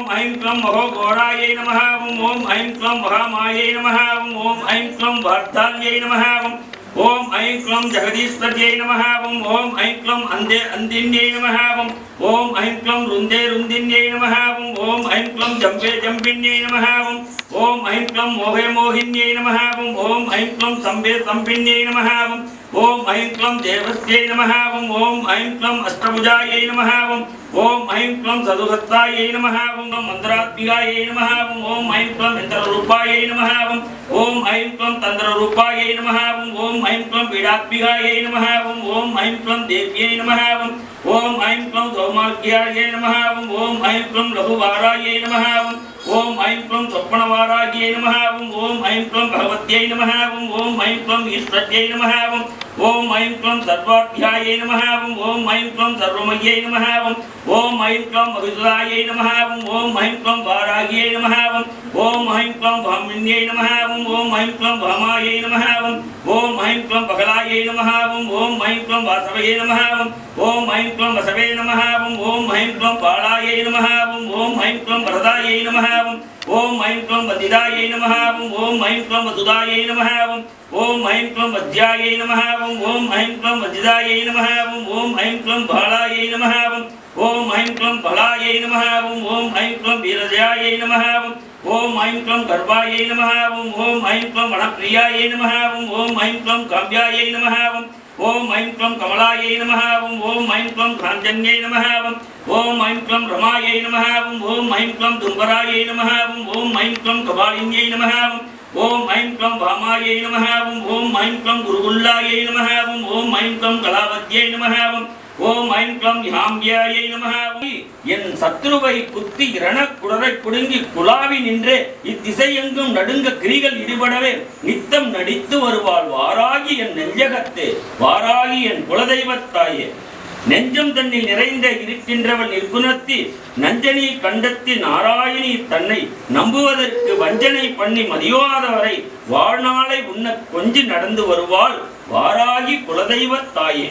ఓం ఐం క్లం మహోఘోరాయ నమ ఓం ఓం ఐం క్లం మహామాయ నమ ఓం ఓం ఐం క్లం వార్ధాన్యై నమ ఓం ఓం ఐం క్లం జగదీశ్వర్యై నమ ఓం ఓం ఐం క్లం అందే అందిన్యై నమ ఓం ఓం ఐం క్లం రుందే రుందిన్యై నమ ఓం ఓం ఐం క్లం జంబే జంబిన్యై నమ ఓం ఐం క్లం మోహే మోహిన్యై నమ ఓం ఐం క్లం సంబే సంపిన్యై నమ நம ஓம் ஐம் க்ளம் வார்த்தால்யை நம ஓம் ஐம் க்ளம் ஜெகதீஸ்வர்யை நம ஓம் ஐம் க்ளம் அந்தே அந்தின்யை நம ஓம் ஐம் க்ளம் ருந்தே ருந்தின்யை நம ஓம் ஐம் க்ளம் ஜம்பே ஜம்பின்யை நம ஓம் ஐம் க்ளம் மோகே மோகின்யை நம ஓம் ஐம் க்ளம் சம்பே சம்பின்யை நம ஓம் ஐம் க்ளம் தேவஸ்யை நம ஓம் ஐம் க்ளம் அஷ்டபுஜாயை நம ஓம் ஐம் க்ளம் சதுகத்தாயை நம ஓம் மந்திராத்மிகாயை நம ஓம் ஐம் க்ளம் இந்திரரூபாயை நம ஓம் ஐம் க்ளம் தந்திரரூபாயை நம ஓம் ஐம் க்ளம் பீடாத்மிகாயை நம ஓம் ஐம் க்ளம் தேவ்யை நம ஓம் ஐம் க்ளம் சௌமாக்கியாயை நம ஓம் ஐம் க்ளம் லகுவாராயை நம ஓம் ஐம் க்ளம் சொப்பனவாராகியை நம ஓம் ஐம் க்ளம் பகவத்யை நம ஓம் ஐம் க்ளம் ஈஸ்வர்யை நம ஓம் ஐம் க்ளம் சர்வாத்தியாயை நம ஓம் ஐம் க்ளம் சர்வமய்யை நம ஓம் ஐம் க்ளம் மகிசுதாயை நம ஓம் ஐம் க்ளம் வாராகியை நம ஓம் ஐம் க்ளம் பாமின்யை நம ஓம் ஐம் க்ளம் வாமாயை நம ஓம் ஐம் க்ளம் பகலாயை நம ஓம் ஐம் க்ளம் வாசவையை நம ஓம் ஐம் க்ளம் வசவே நம ஓம் ஐம் க்ளம் பாலாயை நம ஓம் ஐம் க்ளம் வரதாயை நம ஓம் ஐம் க்ளம் வதிதாயை நம ஓம் ஐம் க்ளம் வசுதாயை நம ஓம் ஐம் க்ளம் வத்யாயை நம ஓம் ஐம் க்ளம் வஜிதாயை நம ஓம் ஐம் க்ளம் பாலாயை நம ஓம் ஐம் க்ளம் பலாயை நம ஓம் ஐம் க்ளம் வீரஜயாயை நம ஓம் ஐம் க்ளம் கர்வாயை நம ஓம் ஐம் க்ளம் வனப்பிரியாயை நம ஓம் ஐம் க்ளம் காம்பியாயை நம ஓம் ஐம் க்ளம் கமலாயை நம ஓம் ஐம் க்ளம் காஞ்சன்யை நம ஓம் ஐம் க்ளம் ரமாயை நம ஓம் ஐம் க்ளம் தும்பராயை நம ஓம் ஐம் க்ளம் கபாலின்யை நம ஓம் ஐம் க்ளம் வாமாயை நம ஓம் ஐம் க்ளம் குருகுல்லாயை நம ஓம் ஐம் க்ளம் கலாவத்யை நம ஓம் ஐம் க்ளம் யாம்பியாயை நம என் சத்ருவை குத்தி இரண குடரை குடுங்கி குலாவி நின்றே இத்திசையெங்கும் நடுங்க கிரிகள் இடிபடவே நித்தம் நடித்து வருவாள் வாராகி என் நெஞ்சகத்தே வாராகி என் குலதெய்வத்தாயே நெஞ்சம் தன்னில் நிறைந்த இருக்கின்றவன் நிர்குணத்தி நஞ்சனி கண்டத்தி நாராயணி தன்னை நம்புவதற்கு வஞ்சனை பண்ணி மதியாதவரை வாழ்நாளை உன்ன கொஞ்சி நடந்து வருவாள் வாராகி குலதெய்வத் தாயே.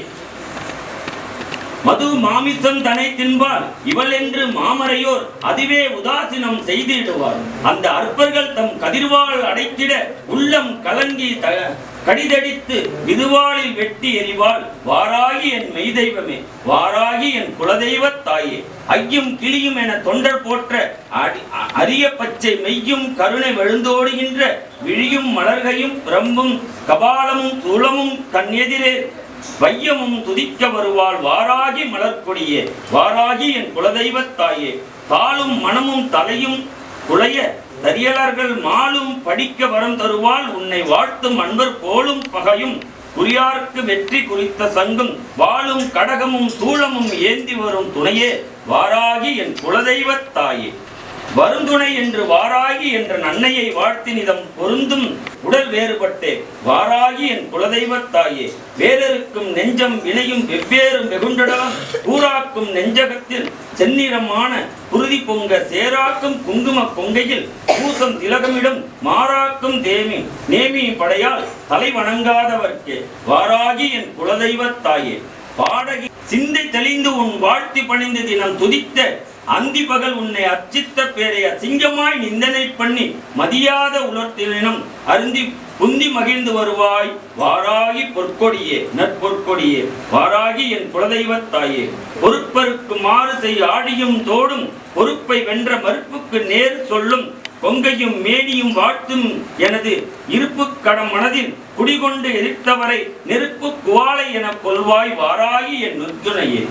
மது மாமிசம் தனை தின்பார் இவள் என்று மாமரையோர் அதுவே உதாசீனம் செய்திடுவார். அந்த அற்பர்கள் தம் கதிர்வாள் அடைத்திட உள்ளம் கலங்கி த கடிதடித்து விதுவாளில் வெட்டி எறிவாள். வாராகி என் மெய்தெய்வமே வாராகி என் குலதெய்வத் தாயே. ஐயும் கிளியும் என தொண்டர் போற்ற அ- அரிய பச்சை மெய்யும் கருணை விழுந்தோடுகின்ற விழியும் மலர்கையும் பிரம்பும் கபாலமும் சூலமும் தன் எதிரே வையமும் துதிக்க வருவாள் வாராகி மலர்கொடியே வாராகி என் குலதெய்வத் தாயே. தாளும் மனமும் தலையும் குலைய தரியலர்கள் மாலும் படிக்க வரம் தருவாள். உன்னை வாழ்த்தும் அன்பர் போலும் பகையும் குறியார்க்கு வெற்றி குறித்த சங்கும். வாளும் கடகமும் சூளமும் ஏந்தி வரும் துணையே. வாராகி என் குலதெய்வத் தாயே. வருந்துணை என்று வாராகி என்ற நன்னையை வாழ்த்தினிதம் பொருந்தும் உடல் வேறுபட்டே. வாராகி என் குலதெய்வத் தாயே நெஞ்சம் வினையும் வெவ்வேறு வெகுண்டடம் கூறாக்கும் நெஞ்சகத்தில் செந்நிறமான குருதி பொங்க சேராக்கும் குங்கும பொங்கையில் பூசம் திலகமிடும் மாறாக்கும் தேமி நேமி படையால் தலை வணங்காதவர்க்கே வாராகி என் குலதெய்வத் தாயே பாடகி சிந்தை தெளிந்து உன் வாழ்த்தி பணிந்து தினம் துதித்த அந்தி பகல் உன்னை அர்ச்சித்த பேரை அசிங்கமாய் நிந்தனை பண்ணி மதியாத உணர்த்தினும் அருந்தி குந்தி மகிழ்ந்து வருவாய். வாராகி பொற்கொடியே நற்பொற்கொடியே வாராகி என் குலதெய்வத் தாயே. பொறுப்பருக்கு மாறு செய் ஆடியும் தோடும் பொறுப்பை வென்ற மறுப்புக்கு நேர் சொல்லும் கொங்கையும் மேனியும் வாழ்த்தும் எனது இருப்பு கடம் மனதில் குடிகொண்டு எதிர்த்தவரை நெருப்பு குவாலை என கொள்வாய் வாராகி என் நுத்துணையே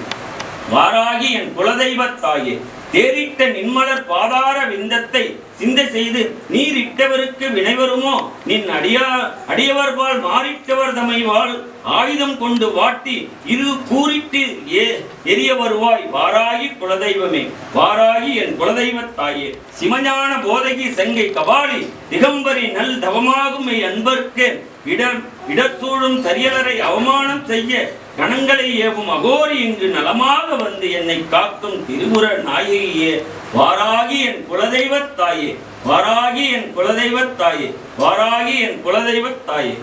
வாராகி என் குலதெய்வத் தாயே தேரிட்ட நின்மலர் பாதார விந்தத்தை சிந்தை செய்து நீர் இட்டவருக்கு வினைவருமோ? நின் அடியா அடியவர்பால் மாறிட்டவர் தமை வாழ் ஆயுதம் கொண்டு வாட்டி இரு கூறிட்டு ஏ எரிய வருவாய் வாராகி குலதெய்வமே. வாராகி என் குலதெய்வத் தாயே சிமஞான போதகி செங்கை கபாலி திகம்பரி நல் தவமாகும் என் அன்பர்க்கு இடர் இடர்சூழும் சரியலரை அவமானம் செய்ய கணங்களை ஏவும் அகோரி இங்கு நலமாக வந்து என்னை காக்கும் திருபுர நாயகியே வாராகி என் குலதெய்வத் தாயே வாராகி என் குலதெய்வத் தாயே வாராகி என் குலதெய்வத் தாயே.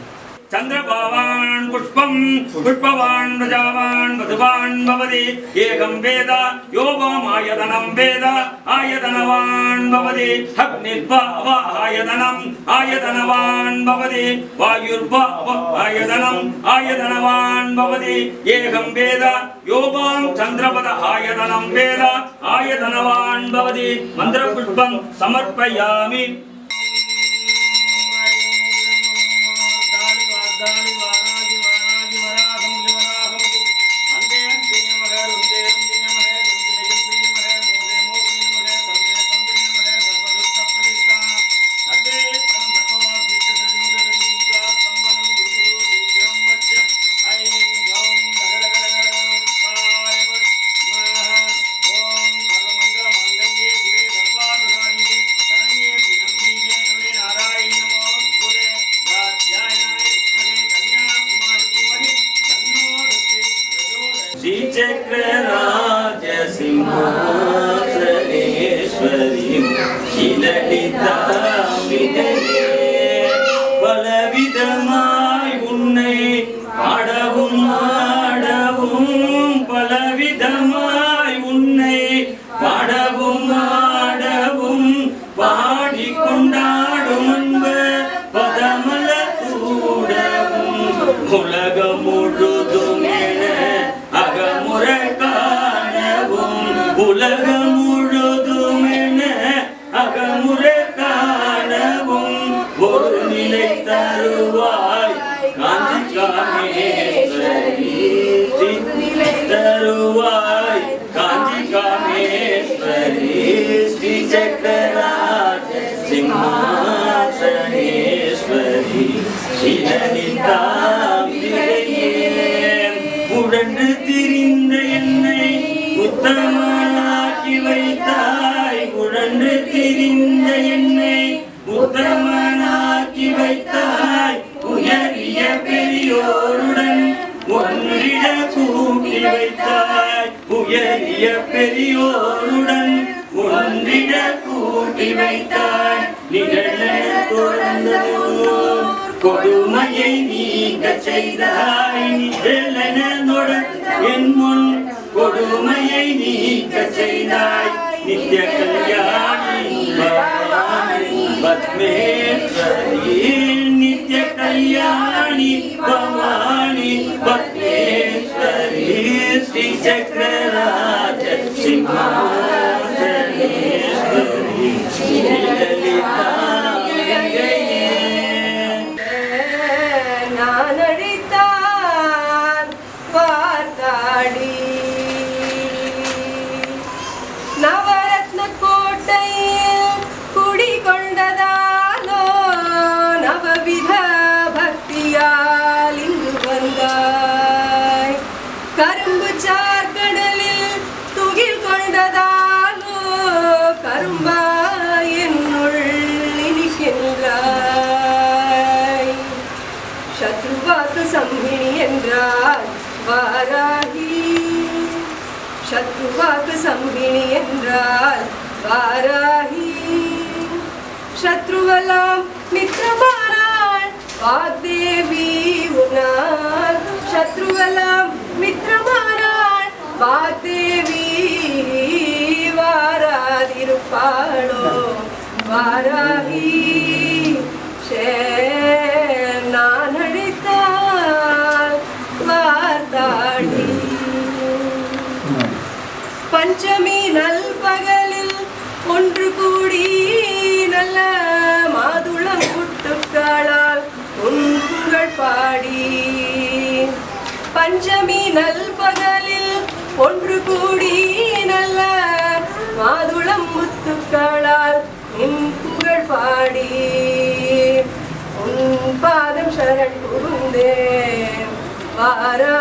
चन्द्रभावान् पुष्पं पुष्पवान् प्रजावान् मधुवान् भवति एकं वेद यो वामायतनं वेद आयतनवान् भवति अग्निर्भाव आयतनम् आयतनवान् भवति वायुर्भाव आयतनम् आयतनवान् भवति एकं वेद यो वां चन्द्रपद आयतनं वेद आयतनवान् भवति मन्त्रपुष्पं समर्पयामि உலகம் திரிந்த என்னை உத்தமனாக்கி வைத்தாய். உயரிய பெரியோருடன் ஒன்றிட கூட்டி வைத்தாய். உயரிய பெரியோருடன் ஒன்றிட கூட்டி வைத்தாய். நிகழ தொடர்ந்ததோ கொடுமையை நீக்க செய்தாய். நிகழன என் முன் கொடுமையை நீக்க செய்தாய். பத்மேஸ்வரி நித்ய கல்யாணி பவானி பத்மேஸ்வரி ஸ்ரீ சக்கரராஜ சிம்மாசனேஸ்வரி கரும்பா என்னுள் இனிக்கின்றாய் சத்ருவாக்கு சம்பிணி என்றால் வாராகி சத்ருவாக்கு சம்பிணி என்றால் வாராகி சத்ருவலாம் மித்திரமானாள் வாக்தேவி உன்னால் சத்ருவலாம் மித்திரமானாள் வாக்தேவி வாராகி நான் அழைத்தால் வார்த்தாடி. பஞ்சமி நல்பகலில் ஒன்று கூடி நல்ல மாதுளம் குட்டுக்களால் உன் புகழ் பாடி. பஞ்சமி நல்பகலில் ஒன்று கூடி நல்ல மாதுளம் முத்துக்கள் பாடி. உன் பாதம் சரண் புகுந்தேன் வாரா